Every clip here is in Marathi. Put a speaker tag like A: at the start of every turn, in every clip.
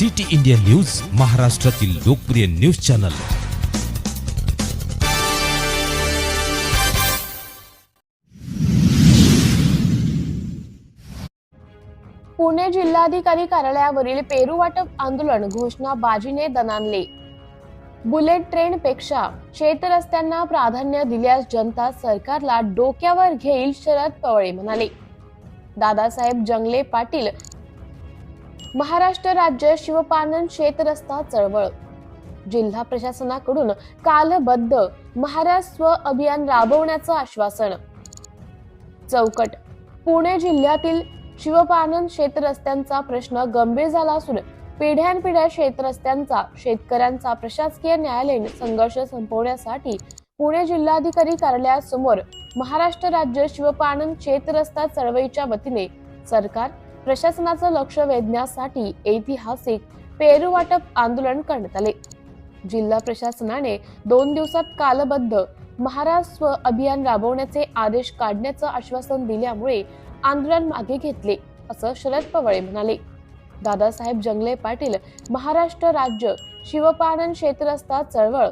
A: सिटी इंडिया न्यूज महाराष्ट्रातील लोकप्रिय न्यूज चॅनल.
B: पुणे जिल्हाधिकारी कार्यालयावरील पेरू वाटप आंदोलन घोषणाबाजीने दणाणले. बुलेट ट्रेन पेक्षा शेत रस्त्यांना प्राधान्य दिल्यास जनता सरकारला डोक्यावर घेईल शरद पवळे म्हणाले. दादासाहेब जंगले पाटील महाराष्ट्र राज्य शिवपानन शेत रस्ता चळवळ. जिल्हा प्रशासनाकडून कालबद्ध महाराज स्व अभियान राबवण्याचं आश्वासन. चौकट पुणे जिल्ह्यातील शिवपानन शेतरस्त्यांचा प्रश्न गंभीर झाला असून पिढ्यानपिढ्या शेतरस्त्यांचा शेतकऱ्यांचा प्रशासकीय न्यायालयीन संघर्ष संपवण्यासाठी पुणे जिल्हाधिकारी कार्यालयासमोर महाराष्ट्र राज्य शिवपानन शेतरस्ता चळवळीच्या वतीने सरकार प्रशासनाचं लक्ष वेधण्यासाठी ऐतिहासिक पेरू वाटप आंदोलन करण्यात आले. जिल्हा प्रशासनाने दोन दिवसात कालबद्ध महाराष्ट्र अभियान राबवण्याचे आदेश काढण्याचं आश्वासन दिल्यामुळे आंदोलन मागे घेतले असं शरद पवार म्हणाले. दादासाहेब जंगले पाटील महाराष्ट्र राज्य शिवपानन शेतरस्ता चळवळ.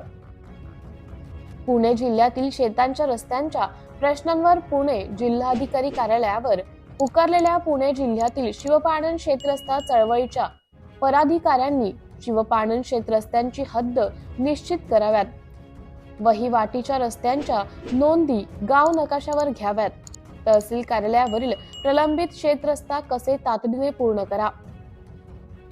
B: पुणे जिल्ह्यातील शेतांच्या रस्त्यांच्या प्रश्नांवर पुणे जिल्हाधिकारी कार्यालयावर पुकारलेल्या पुणे जिल्ह्यातील शिवपाणन शेतरस्ता चळवळीच्या पदाधिकाऱ्यांनी शिवपाणन शेतरस्त्यांची हद्द निश्चित कराव्यात. वहिवाटीच्या रस्त्यांच्या नोंदी गाव नकाशावर घ्याव्यात. तहसील कार्यालयावरील प्रलंबित शेतरस्ता कसे तातडीने पूर्ण करा?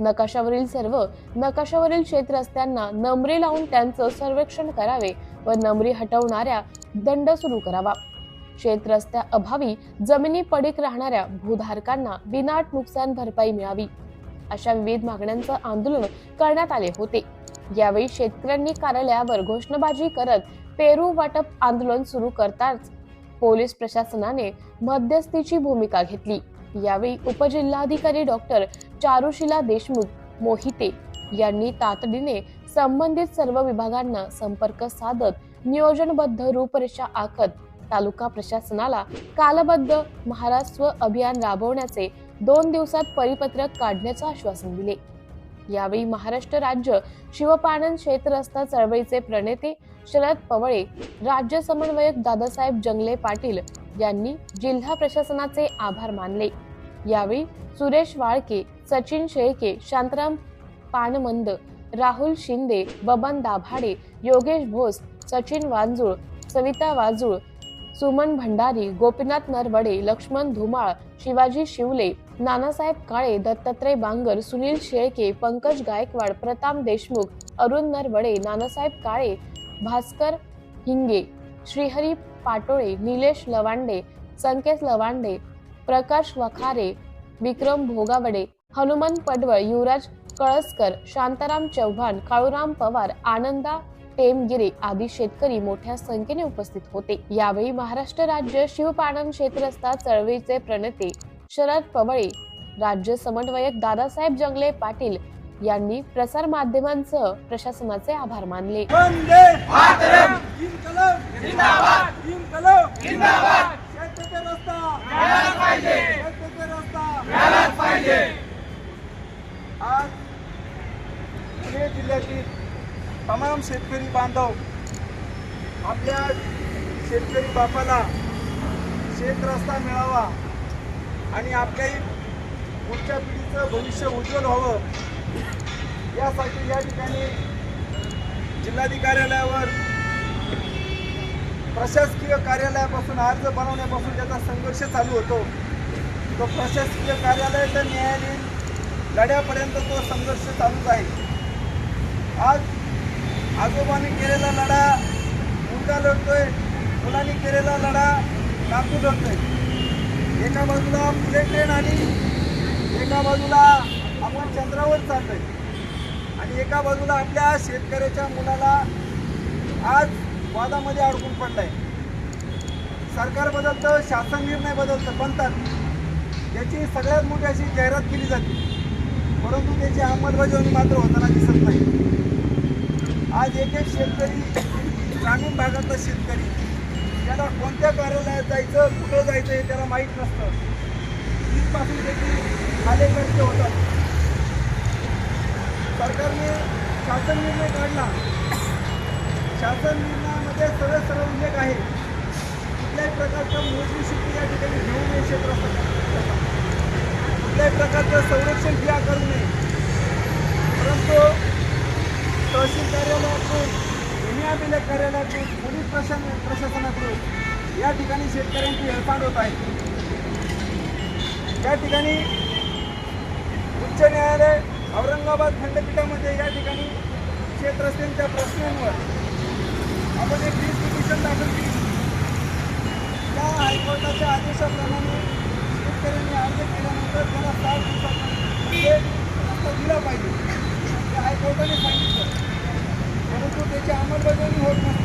B: नकाशावरील सर्व नकाशावरील शेतरस्त्यांना नंबरी लावून त्यांचं सर्वेक्षण करावे व नंबरी हटवणाऱ्या दंड सुरू करावा. शेतरस्त्या अभावी जमिनी पडीक राहणाऱ्या भूधारकांना विनाट नुकसान भरपाई मिळावी अशा विविध मागण्यांचं आंदोलन करण्यात आले होते. यावेळी शेतकऱ्यांनी कार्यालयावर घोषणाबाजी करत पेरू वाटप आंदोलन सुरू करताच पोलीस प्रशासनाने मध्यस्थीची भूमिका घेतली. यावेळी उपजिल्हाधिकारी डॉक्टर चारुशिला देशमुख मोहिते यांनी तातडीने संबंधित सर्व विभागांना संपर्क साधत नियोजनबद्ध रूपरेषा आखत तालुका प्रशासनाला कालबद्ध महाराष्ट्र अभियान राबवण्याचे दोन दिवसात परिपत्रक काढण्याचे आश्वासन दिले. यावेळी महाराष्ट्र राज्य शिवपानन शेतरस्ता चळवळीचे प्रणेते शरद पवळे राज्य समन्वयक दादासाहेब जंगले पाटील यांनी जिल्हा प्रशासनाचे आभार मानले. यावेळी सुरेश वाळके सचिन शेळके शांतराम पानमंद राहुल शिंदे बबन दाभाडे योगेश भोस सचिन वांजुळ सविता वाजूळ सुमन भंडारी गोपीनाथ नरवडे लक्ष्मण धुमाळ शिवाजी शिवले नानासाहेब काळे दत्तात्रय बांगर सुनील शेळके पंकज गायकवाड प्रताप देशमुख अरुण नरवडे नानासाहेब काळे भास्कर हिंगे श्रीहरी पाटोळे निलेश लवांडे संकेत लवांडे प्रकाश वखारे विक्रम भोगावडे हनुमान पडवळ युवराज कळसकर शांताराम चव्हाण काळूराम पवार आनंदा टेमगिरे आदी शेतकरी मोठ्या संख्येने उपस्थित होते. यावेळी महाराष्ट्र राज्य शिवपाणन क्षेत्रस्था चळवळीचे प्रणेते शरद पवळे राज्य समन्वयक दादासाहेब जंगले पाटील यांनी प्रसार माध्यमांसह प्रशासनाचे आभार मानले.
C: वंदे मातरम इनकलाब जिंदाबाद इनकलाब जिंदाबाद शेतकरी रस्ता मिळाला पाहिजे शेतकरी रस्ता मिळाला पाहिजे आज पुणे जिल्ह्यातील तमाम शेतकरी बांधव आपल्या शेतकरी बापाला शेत रस्ता मिळावा आणि आपल्याही पुढच्या पिढीचं भविष्य उज्ज्वल व्हावं यासाठी या ठिकाणी जिल्हाधिकार्यालयावर प्रशासकीय कार्यालयापासून अर्ज बनवण्यापासून त्याचा संघर्ष चालू होतो. तो प्रशासकीय कार्यालय तर न्यायालयीन लढ्यापर्यंत तो संघर्ष चालूच आहे. आज आजोबांनी केलेला लढा मुलगा लढतोय मुलांनी केलेला लढा काकू लढतोय. एका बाजूला बुलेट ट्रेन आणि एका बाजूला आपण चंद्रावर चाललोय. आणि एका बाजूला आपल्या शेतकऱ्याच्या मुलाला आज वादामध्ये अडकून पडलाय. सरकार बदलतं शासन निर्णय बदलतं बनतात. याची सगळ्यात मोठी अशी जाहिरात केली जाते. परंतु त्याची अंमलबजावणी मात्र होताना दिसत नाही. आज एक एक शेतकरी ग्रामीण भागातला शेतकरी त्याला कोणत्या कार्यालयात जायचं कुठं जायचं हे त्याला माहीत नसतं. तिथपासून देखील खालेकरते होतात. सरकारने शासन निर्णय काढला. शासन निर्णयामध्ये सरळ सरळ उल्लेख आहे. कुठल्याही प्रकारचं मोजणी शुल्क या ठिकाणी घेऊन नये क्षेत्रस्थाचा कुठल्याही प्रकारचं संरक्षण क्रिया करू नये परंतु तहसील कार्यालयातून भूमी अभिलेख कार्यालयाकडून पोलीस प्रशासन प्रशासनातून या ठिकाणी शेतकऱ्यांची हेळसांड होत आहे या ठिकाणी उच्च न्यायालय औरंगाबाद खंडपीठामध्ये या ठिकाणी शेतरस्त्यांच्या प्रश्नांवर आपण एक रीट पिटिशन दाखल केली त्या हायकोर्टाच्या आदेशाप्रमाणे शेतकऱ्यांनी अर्ज केल्यानंतर त्याला सात दिवसात दिला पाहिजे. हायकोर्टाने सांगितलं. परंतु त्याची अंमलबजावणी